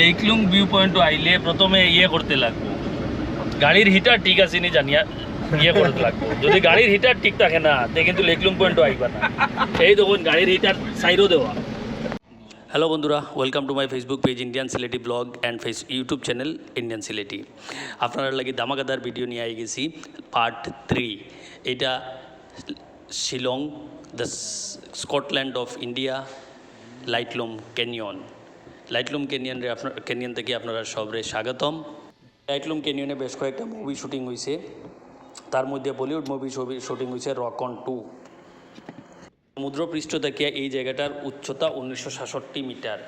লেকলুং view point আইলে প্রথমে ইয়ে করতে লাগবো। গাড়ির হিটার ঠিক আছে নি জানিয়া ইয়ে করতে লাগবো। যদি গাড়ির হিটার ঠিক থাকে না, তে কিন্তু লেকলুং পয়েন্ট আইবা না। এই দেখুন গাড়ির হিটার সাইডও দেওয়া। হ্যালো বন্ধুরা welcome to my Facebook page Indian Sylheti blog and face YouTube channel Indian Sylheti আপনারা লাগি দামাকাদার ভিডিও নিয়ে আই গেছি পার্ট থ্রি এটা Shillong the Scotland of India Laitlum canyon Laitlum ক্যানিয়নরে আপনার ক্যানিয়ন থেকে আপনারা সবরে স্বাগতম। লাইটলুম ক্যানিয়নে বেশ কয়েকটা মুভি শুটিং হয়েছে তার মধ্যে বলিউড মুভি ছবি শুটিং হয়েছে রকন টু সমুদ্রপৃষ্ঠ থেকে এই জায়গাটার উচ্চতা উনিশশো সাতষট্টি মিটার,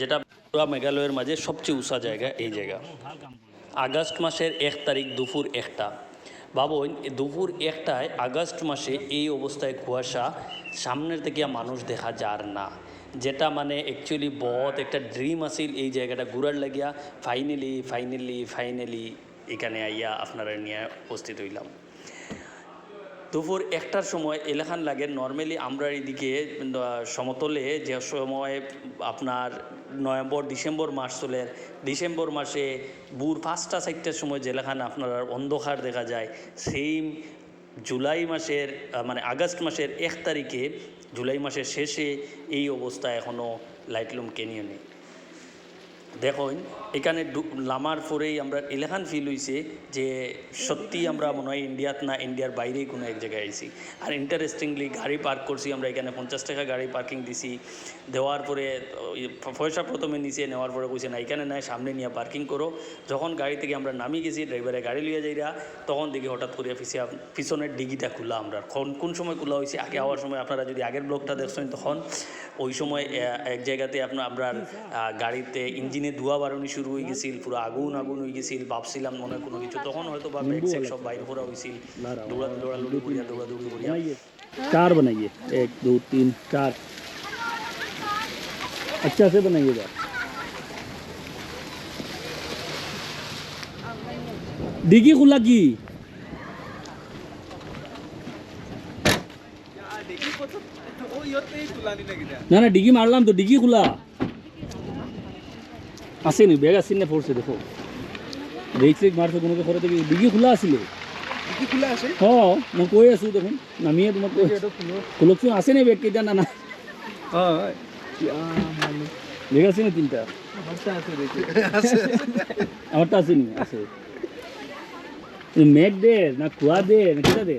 যেটা পুরা মেঘালয়ের মাঝে সবচেয়ে উঁচা জায়গা এই জায়গা। আগস্ট মাসের এক তারিখ দুপুর একটা। ভাবুন দুপুর একটায় আগস্ট মাসে এই অবস্থায় কুয়াশা সামনের থেকে মানুষ দেখা যার না। যেটা মানে অ্যাকচুয়ালি বহুত একটা ড্রিম আছিল এই জায়গাটা ঘুরার লাগিয়া। ফাইনালি ফাইনালি ফাইনালি এখানে আইয়া আপনারা নিয়ে উপস্থিত হইলাম। দুপুর একটার সময় এলাকান লাগে নর্মালি আমরা আহ, সমতলে যে সময় আপনার নভেম্বর ডিসেম্বর মাস চলে ডিসেম্বর মাসে বুর পাঁচটা চারটার সময় যেলাখান আপনার অন্ধকার দেখা যায়। সেম জুলাই মাসের মানে আগস্ট মাসের এক তারিখে, জুলাই মাসের শেষে এই অবস্থা এখনও লাইটলুম ক্যানিয়নে। দেখুন এখানে নামার পরেই আমরা এলাকান ফিল হয়েছে যে সত্যি আমরা মনে হয় ইন্ডিয়াত না, ইন্ডিয়ার বাইরেই কোনো এক জায়গায় আইছি। আর ইন্টারেস্টিংলি গাড়ি পার্ক করছি, আমরা এখানে পঞ্চাশ টাকা গাড়ি পার্কিং দিছি। দেওয়ার পরে পয়সা প্রথমে নিচে নেওয়ার পরে কইছে, না, এখানে নাই, সামনে নিয়ে পার্কিং করো। যখন গাড়ি থেকে আমরা নামি গেছি ড্রাইভারে গাড়ি লিয়ে যাইরা, তখন দেখি হঠাৎ করে পিছিয়ে পিছনের ডিগিটা খোলা আমরা। কোন কোন সময় খোলা হয়েছে আগে হওয়ার সময় আপনারা যদি আগের ব্লগটা দেখছেন তখন, ওই সময় এক জায়গাতে আপনার আমরা গাড়িতে ইঞ্জিনে ধোয়া বারণি শুরু হয়ে গেছিল পুরো আগুন আগুন হয়ে গেছিল ভাবছিলাম মনে হয় কোনো কিছু তখন হয়তো বা ব্যাগ স্যাগ সব বাইরে করা হয়েছিল দৌড়া দৌড়াদৌড়ি করিয়া দৌড়াদৌড়ি করিয়া बनाइए चार बनाइए एक दो तीन चार अच्छा से बनाइएगा डिगी खुला की না না ডিগি মারলাম তো ডিগি খোলা আসেনি ব্যাগ আসেনি না ফোর্সে দেখো। ব্রেক চেক মারছে কোনো ঘরে থেকে ডিগি খোলা আছিলে কি খোলা আছে? হ মই কৈ আছোঁ দেখোন নামিয়ে তোমাক কৈ খোলকচোন আছে? নে বেগ কেইটা নানা হয়। বেগ আছে নে তিনিটা? আমারটা আছে নি আছে। মেঘ দে না খোৱা দে না কেইটা দে?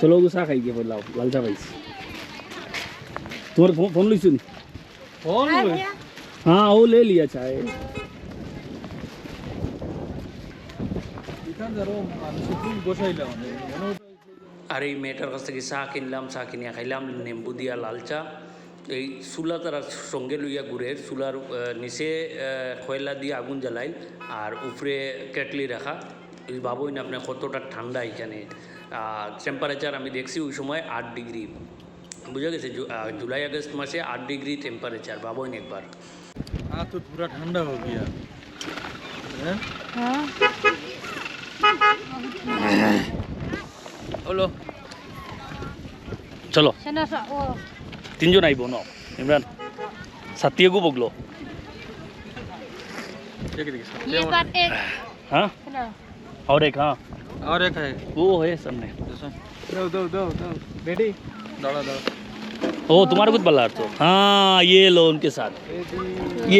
চলো গো চাহ খাই গিয়ে লাও লাল চাহ পাইছে। তোমার ফোন ফোন লৈছো নি हाँ वो ले लिया चाय আর এই মেয়েটার কাছ থেকে চা কিনলাম চা কিনিয়া খাইলাম নেম্বু দিয়া লাল চা এই চুলা তারা সঙ্গে লইয়া ঘুরে চুলার আহ, নিচে আহ, কয়লা দিয়ে আগুন জ্বালাই আর উপরে কেটলি রাখা এই ভাবোই না আপনি কতটা ঠান্ডা এখানে টেম্পারেচার আমি দেখছি ওই সময় আট ডিগ্রি বুঝা গেছে জু- আহ, জুলাই আগস্ট মাসে আট ডিগ্রি টেম্পারেচার ভাবোই না একবার हाथ तो पूरा ठंडा हो गया हैं? হলো চলো Sana sa oh. তিনজন আইব ন ইমরান সাতিয়াকো বগলো एक देखिए सामने। Ye bat ek. हाँ Sana. और एक हाँ और एक है वो है सामने जैसा दो दो दो दो रेडी दौड़ा दौड़ा ओ तुम्हारा कुछ बल्ला तो हाँ ये लो उनके साथ ये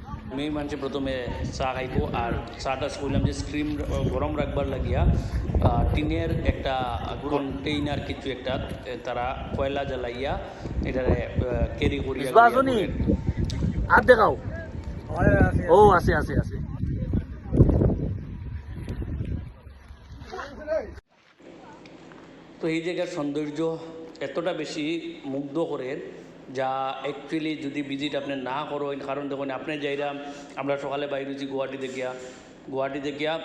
মেয়ে মানুষ প্রথমে চা খাইব আর চাটা কইলাম যে স্ট্রিম গরম রাখবার লাগিয়া আহ, টিনের একটা কন্টেইনার কিছু একটা তারা কয়লা জ্বালাইয়া এটারে ক্যারি করিয়া হাত দেখাও ও আছে আছে আছে তো এই জায়গার সৌন্দর্য এতটা বেশি মুগ্ধ করে যা অ্যাকচুয়ালি যদি ভিজিট আপনি না করেন, কারণ দেখুন, আপনি যাইরা, আমরা সকালে বাইরে হচ্ছি গুয়াহাটিতে গিয়া। গুয়াহাটিতে গিয়া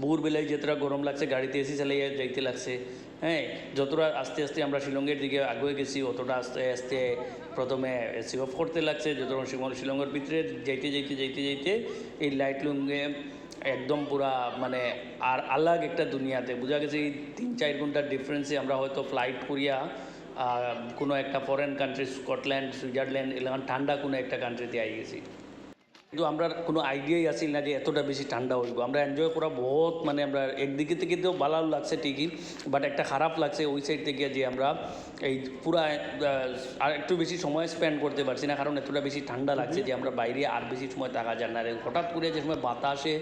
ভোরবেলায় যতটা গরম লাগছে, গাড়িতে এসি চালিয়ে যাইতে লাগছে। হ্যাঁ যতটা আস্তে আস্তে আমরা শিলংয়ের দিকে আগুয়ে গেছি, অতটা আস্তে আস্তে প্রথমে এসি অফ করতে লাগছে শিলং- শিলংয়ের ভিতরে যাইতে যাইতে যাইতে যাইতে এই লাইট লুঙ্গে একদম পুরা মানে আর আলাগ একটা দুনিয়াতে। বোঝা গেছে এই তিন চার ঘণ্টার ডিফারেন্সে আমরা হয়তো ফ্লাইট করিয়া কোনো একটা ফরেন কান্ট্রি স্কটল্যান্ড সুইজারল্যান্ড এলাকা ঠান্ডা কোনো একটা কান্ট্রিতে আই গেছি। কিন্তু আমরা কোনো আইডিয়াই আসিল না যে এতটা বেশি ঠান্ডা হইব। আমরা এনজয় করা বহুত মানে আমরা একদিকে থেকে তো ভালো লাগছে ঠিকই বাট একটা খারাপ লাগছে ওই সাইড থেকে যে আমরা এই পুরা আর একটু বেশি সময় স্পেন্ড করতে পারছি না কারণ এতটা বেশি ঠান্ডা লাগছে যে আমরা বাইরে আর বেশি সময় থাকা যায় না। হঠাৎ করে যে সময় বাতাসে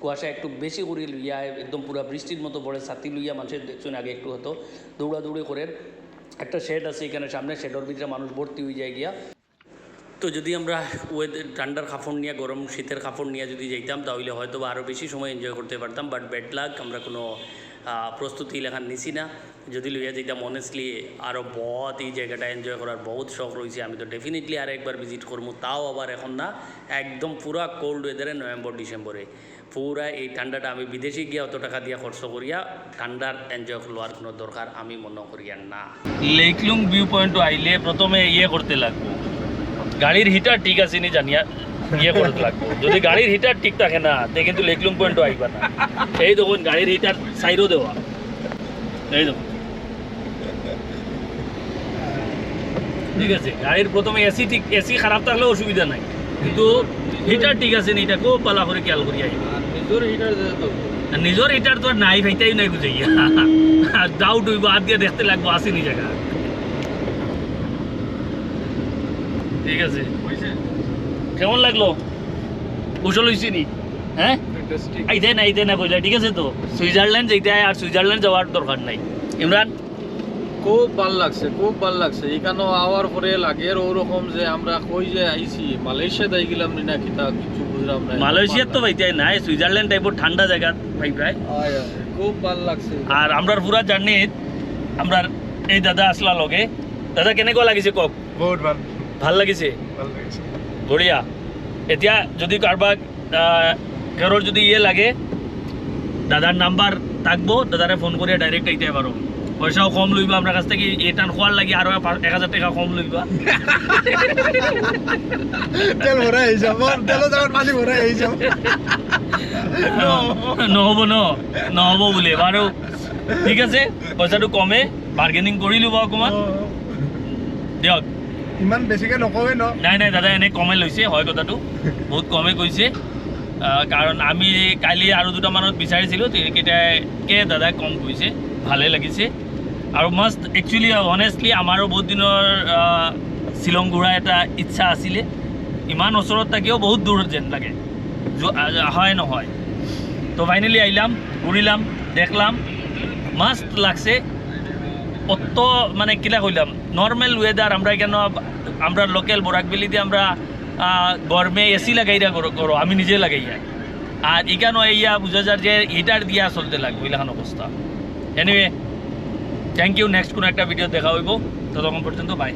কুয়াশা একটু বেশি করে লইয়া একদম পুরা বৃষ্টির মতো পড়ে ছাতি লইয়া মানুষের দেখছেন আগে একটু হতো দৌড়াদৌড়ি করে একটা শেড আছে এখানে, সামনে শেডের ভিতরে মানুষ ভর্তি হয়ে যায় গিয়া। তো যদি আমরা ওয়েদার ঠান্ডার কাপড় নিয়ে, গরম শীতের কাপড় নিয়ে যদি যেতাম তাহলে হয়তো আরও বেশি সময় এনজয় করতে পারতাম বাট ব্যাড লাক আমরা কোনো প্রস্তুতি লেখান নিছি না। যদি লইয়া যেতাম অনেস্টলি আরও বহুত এই জায়গাটা এনজয় করার বহুত শখ রয়েছে। আমি তো ডেফিনেটলি আর একবার ভিজিট করব। তাও আবার এখন না একদম পুরা কোল্ড ওয়েদারে নভেম্বর, ডিসেম্বরে। পুরা এই ঠান্ডাটা আমি বিদেশে গিয়ে অত টাকা দিয়া খরচ করিয়া ঠান্ডার এনজয় লওয়ার কোনো দরকার আমি মনে করিয়া না। লেকলুং ভিউ পয়েন্ট আইলে প্রথমে ইয়ে করতে লাগবো। গাড়ির হিটার ঠিক আছে নি জানিয়া ইয়ে করতে লাগবো। যদি গাড়ির হিটার ঠিক থাকে না তে কিন্তু লেকলুং পয়েন্টও আইবা না। এই দেখুন গাড়ির হিটার সাইডও দেওয়া। এই দেখুন ঠিক আছে গাড়ির প্রথমে এসি ঠিক এসি খারাপ থাকলে অসুবিধা নাই। কিন্তু হিটার ঠিক আছে নি এটা খুব পালা করে খেয়াল করি আইবা। নিজের হিটার নিজের হিটার তো নাই ভাইটাই নাই বুঝাইয়া। ডাউট হইব দিয়ে দেখতে লাগবো আসেনি জায়গা। ঠিক আছে। কেমন লাগল? কুশল হয়েছি নি? হ্যাঁ? আইতে না আইতে না কইলা ঠিক আছে তো? সুইজারল্যান্ড যেতে আর সুইজারল্যান্ড যাওয়ার দরকার নাই। ইমরান? খুব ভালো লাগছে খুব ভালো লাগছে। এখানে আওয়ার পরে লাগে ওরকম যে আমরা কই যে আইছি। মালয়েশিয়া দাই গেলাম না কিতা কিছু বুঝলাম না। মালয়েশিয়ার তো ভাইতে নাই সুইজারল্যান্ড টাইপের ঠান্ডা জায়গা ভাই আয়, খুব ভালো লাগছে। আর আমরার পুরা জার্নি আমরা এই দাদা আসলা লগে। দাদা কেনেকুৱা লাগিছে কওক বহুত ভালো। ভালো লাগিছে? বঢ়িয়া। এতিয়া যদি কাৰোবাক আহ, যদি ইয়ে লাগে দাদার নাম্বার থাকব দাদারে ফোন করে ডাইরেক্ট আইতে পারো পয়সাও কম লইবা আপনার কাছ থেকে এটান খোয়ার লাগি আরও এক হাজার টাকা কম লইবা তেল ভরা এই যাব তেল যাবার পানি ভরা এই যাব। নহ'ব ন নহ'ব বোলে। বাৰু ঠিক আছে পইচাটো কমে বাৰ্গেনিং কৰি ল'ব অকণমান দিয়ক। ইমান বেছিকে নকওঁৱে ন? নাই নাই, দাদা এনে কমে লৈছে, হয় কথাটো। বহুত কমে কৈছে। কাৰণ আমি কালি আৰু দুটামানত বিচাৰিছিলোঁ সেইকেইটাকে দাদাই কম কৈছে ভালেই লাগিছে। আৰু মাষ্ট একচুৱেলি অনেষ্টলি আমাৰো বহুত দিনৰ শ্বিলং ঘূৰা এটা ইচ্ছা আছিলে। ইমান ওচৰত থাকিও বহুত দূৰত যেন লাগে। হয়, নহয়। তো ফাইনেলি আইলাম ঘুরিলাম দেখলাম। মাস্ট লাগছে। অত মানে কিলা কইলাম নর্মাল ওয়েদার আমরা কেন আমরা লোকাল দিয়ে আমরা গরমে এসি লাগাইরা করো আমি নিজে লাগাইয়া আর এখানে ইয়া বুঝা যার যে হিটার দিয়া চলতে লাগবে এলাকান অবস্থা। এনিওয়ে থ্যাংক ইউ নেক্সট কোনো একটা ভিডিও দেখা হইব। ততক্ষণ পর্যন্ত বাই